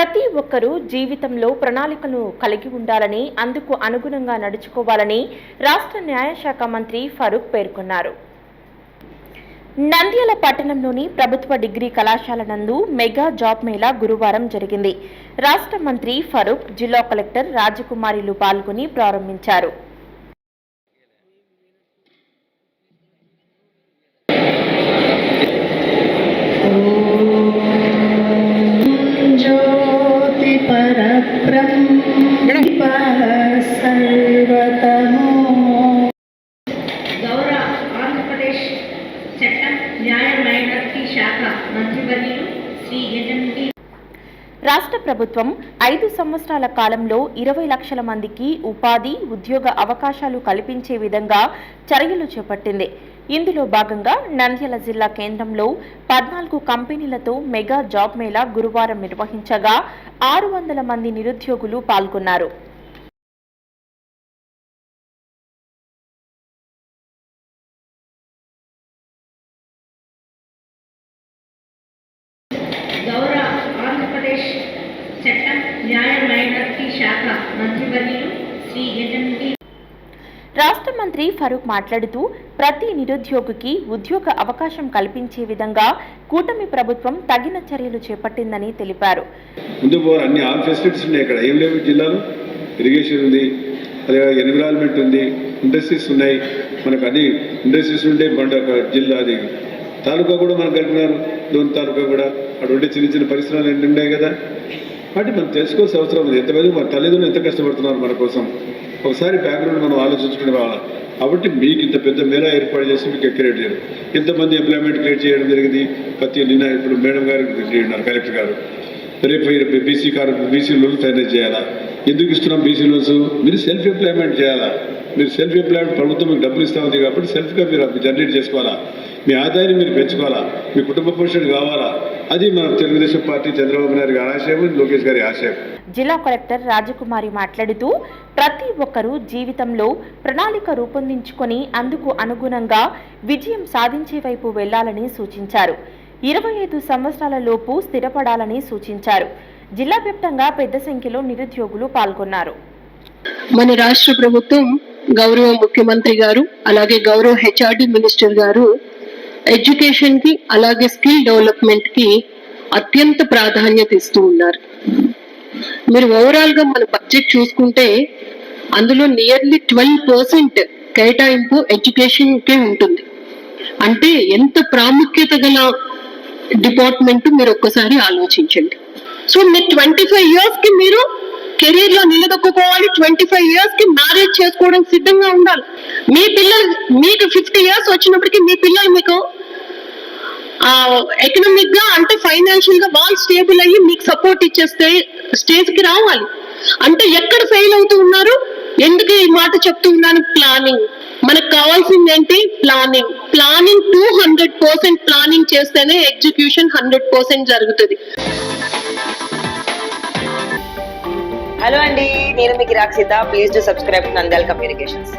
ప్రతి ఒక్కరూ జీవితంలో ప్రణాళికను కలిగి ఉండాలని అందుకు అనుగుణంగా నడుచుకోవాలని రాష్ట్ర న్యాయశాఖ మంత్రి ఫరూక్ పేర్కొన్నారు. నంద్యాల పట్టణంలోని ప్రభుత్వ డిగ్రీ కళాశాల నందు మెగా జాబ్ మేళా గురువారం జరిగింది. రాష్ట్ర మంత్రి ఫరూక్ జిల్లా కలెక్టర్ రాజకుమారిలు పాల్గొని ప్రారంభించారు. మంత్రివర్యులు శ్రీ ఎన్ఎండి రాష్ట్ర ప్రభుత్వం ఐదు సంవత్సరాల కాలంలో ఇరవై లక్షల మందికి ఉపాధి ఉద్యోగ అవకాశాలు కల్పించే విధంగా చర్యలు చేపట్టింది. ఇందులో భాగంగా నంద్యాల జిల్లా కేంద్రంలో పద్నాలుగు కంపెనీలతో మెగా జాబ్ మేళా గురువారం నిర్వహించగా ఆరు వందల మంది నిరుద్యోగులు పాల్గొన్నారు. చట్టం న్యాయ మైనార్టీ శాఖ మంత్రివర్యులు శ్రీ ఎన్ఎండి రాష్ట్ర మంత్రి ఫరూక్ మాట్లాడుతూ ప్రతి నిరుద్యోగికి ఉద్యోగ అవకాశం కల్పించే విధంగా కూటమి ప్రభుత్వం తగిన చర్యలు చేపట్టిందని తెలిపారు. ముందు అన్ని ఫెసిలిటీస్ ఉన్నాయి ఇక్కడ. ఏం లేవు జిల్లాలో. ఇరిగేషన్ ఉంది అదే ఎన్విరాన్మెంట్ ఉంది ఇండస్ట్రీస్ ఉన్నాయి. మనకు అన్ని ఇండస్ట్రీస్ ఉంటే ఒక జిల్లా అది. తాలూకా కూడా మనకు కలిపినారు. దోని తాలూకా కూడా. ఉండే చిన్న చిన్న పరిశ్రమలు ఎన్ని ఉన్నాయి కదా? వాటి మనం తెలుసుకోవాల్సిన అవసరం ఉంది. ఎంతమంది మన తల్లిదండ్రులు ఎంత కష్టపడుతున్నారు మన కోసం. ఒకసారి బ్యాక్గ్రౌండ్ మనం ఆలోచించుకుని రావాలి కాబట్టి మీకు ఇంత పెద్ద మేళ ఏర్పాటు చేసి మీకు క్రియేట్ చేయడం ఇంతమంది ఎంప్లాయ్మెంట్ క్రియేట్ చేయడం జరిగింది. ప్రతి నిన్న ఇప్పుడు మేడం గారు ఉన్నారు కలెక్టర్ గారు. రేపు BC car BC loans finance చేయాలా? ఎందుకు ఇస్తున్నాం బీసీ లోన్స్ మీరు సెల్ఫ్ ఎంప్లాయ్మెంట్ చేయాలా? మీరు సెల్ఫ్ ఎంప్లాయ్మెంట్ ప్రభుత్వం మీకు డబ్బులు ఇస్తా ఉంది కాబట్టి సెల్ఫ్గా మీరు జనరేట్ చేసుకోవాలా? మీ ఆదాయాన్ని మీరు పెంచుకోవాలా? మీ కుటుంబ పోషణ కావాలా? అది మన తెలుగుదేశం పార్టీ చంద్రబాబు నాయుడు గారి ఆశయం లోకేష్ గారి ఆశయం. జిల్లా కలెక్టర్ రాజకుమారి మాట్లాడుతూ ప్రతి ఒక్కరూ జీవితంలో ప్రణాళిక రూపొందించుకొని అందుకు అనుగుణంగా విజయం సాధించే వైపు వెళ్ళాలని సూచించారు. ఇరవై ఐదు సంవత్సరాల లోపు స్థిరపడాలని సూచించారు. జిల్లా వ్యాప్తంగా పెద్ద సంఖ్యలో నిరుద్యోగులు పాల్గొన్నారు. మన రాష్ట్ర ప్రభుత్వం గౌరవ ముఖ్యమంత్రి గారు అలాగే గౌరవ హెచ్ఆర్డి మినిస్టర్ గారు ఎడ్యుకేషన్కి అలాగే స్కిల్ డెవలప్మెంట్కి అత్యంత ప్రాధాన్యత ఇస్తూ ఉన్నారు. మీరు ఓవరాల్గా మన బడ్జెట్ చూసుకుంటే అందులో నియర్లీ ట్వెల్వ్ పర్సెంట్ కేటాయింపు ఎడ్యుకేషన్ కే ఉంటుంది. అంటే ఎంత ప్రాముఖ్యత గల డిపార్ట్మెంట్ మీరు ఒక్కసారి ఆలోచించండి. సో మీరు ట్వంటీ ఫైవ్ ఇయర్స్కి మీరు కెరీర్లో నిలదొక్కుకోవాలి ట్వంటీ ఫైవ్ ఇయర్స్కి మ్యారేజ్ చేసుకోవడం సిద్ధంగా ఉండాలి. మీ పిల్లలు మీకు ఫిఫ్టీ ఇయర్స్ వచ్చినప్పటికీ మీ పిల్లలు మీకు ఎకనామిక్గా అంటే ఫైనాన్షియల్గా వాళ్ళు స్టేబుల్ అయ్యి మీకు సపోర్ట్ ఇచ్చేస్తే స్టేజ్కి రావాలి. అంటే ఎక్కడ ఫెయిల్ అవుతూ ఉన్నారు ఎందుకు ఈ మాట చెప్తూ ఉన్నాను? ప్లానింగ్ మనకు కావాల్సింది ఏంటి? Planning planning two hundred percent planning చేస్తేనే ఎగ్జిక్యూషన్ హండ్రెడ్ పర్సెంట్ జరుగుతుంది. హలో అండి నేను మీకు Rakshitha please to subscribe Nandal communications